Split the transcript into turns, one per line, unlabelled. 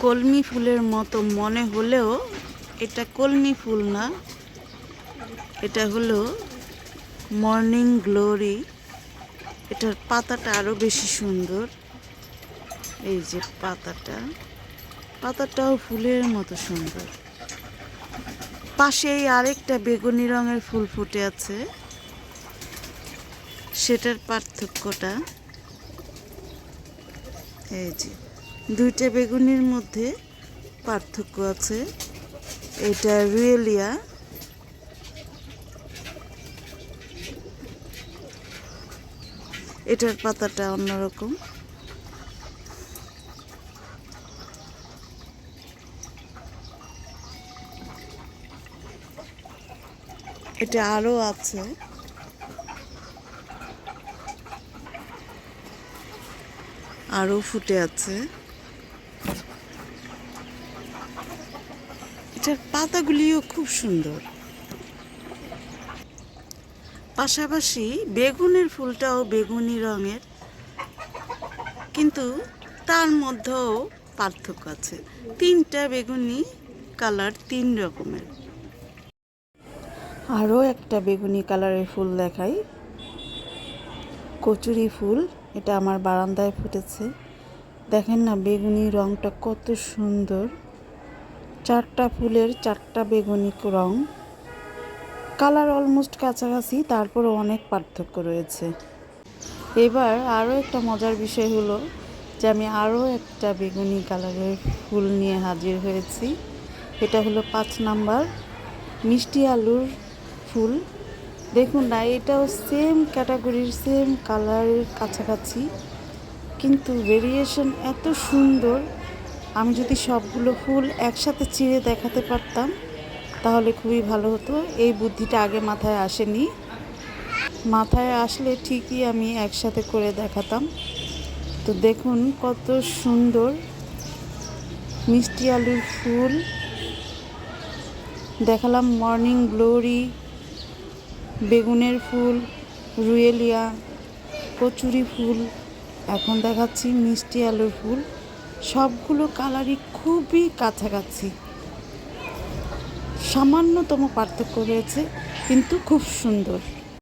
কলমি ফুলের মতো মনে হলেও এটা কলমি ফুল না। এটা হলো মর্নিং গ্লোরি। এটার পাতাটা আরও বেশি সুন্দর। এই যে পাতাটা। পাতাটাও ফুলের মতো সুন্দর। পাশেই আরেকটা বেগুনি রঙের ফুল ফুটে আছে। সেটার পার্থক্যটা। এই যে। দুইটা বেগুনির মধ্যে পার্থক্য আছে। এটা রুয়েলিয়া। এটার পাতাটা অন্যরকম। এটা আরও আছে। আরও ফুটে আছে। এটার পাতাগুলিও খুব সুন্দর। পাশাপাশি বেগুনের ফুলটাও বেগুনি রঙের, কিন্তু তার মধ্যেও পার্থক্য আছে। তিনটা বেগুনি কালার তিন রকমের। আরও একটা বেগুনি কালারের ফুল দেখাই। কচুরি ফুল, এটা আমার বারান্দায় ফুটেছে। দেখেন না, বেগুনি রংটা কত সুন্দর। চারটা ফুলের চারটা বেগুনি রং। কালার অলমোস্ট কাছাকাছি তারপরে অনেক পার্থক্য রয়েছে। এবার আরও একটা মজার বিষয় হলো যে আমি আরও একটা বেগুনি কালারের ফুল নিয়ে হাজির হয়েছি। এটা হলো পাঁচ নাম্বার মিষ্টি আলুর ফুল। দেখুন না, এটাও সেম ক্যাটাগরির, সেম কালারের কাছাকাছি, কিন্তু ভেরিয়েশন এত সুন্দর আমি যদি সবগুলো ফুল একসাথে চিড়ে দেখাতে পারতাম, তাহলে খুবই ভালো হতো। এই বুদ্ধিটা আগে মাথায় আসেনি। মাথায় আসলে ঠিকই আমি একসাথে করে দেখাতাম। তো দেখুন কত সুন্দর মিষ্টি আলুর ফুল। দেখালাম মর্নিং গ্লোরি, বেগুনের ফুল, রুয়েলিয়া, কচুরি ফুল। এখন দেখাচ্ছি মিষ্টি আলুর ফুল। সবগুলো কালারই খুবই কাছাকাছি। সামান্যতম পার্থক্য রয়েছে কিন্তু খুব সুন্দর।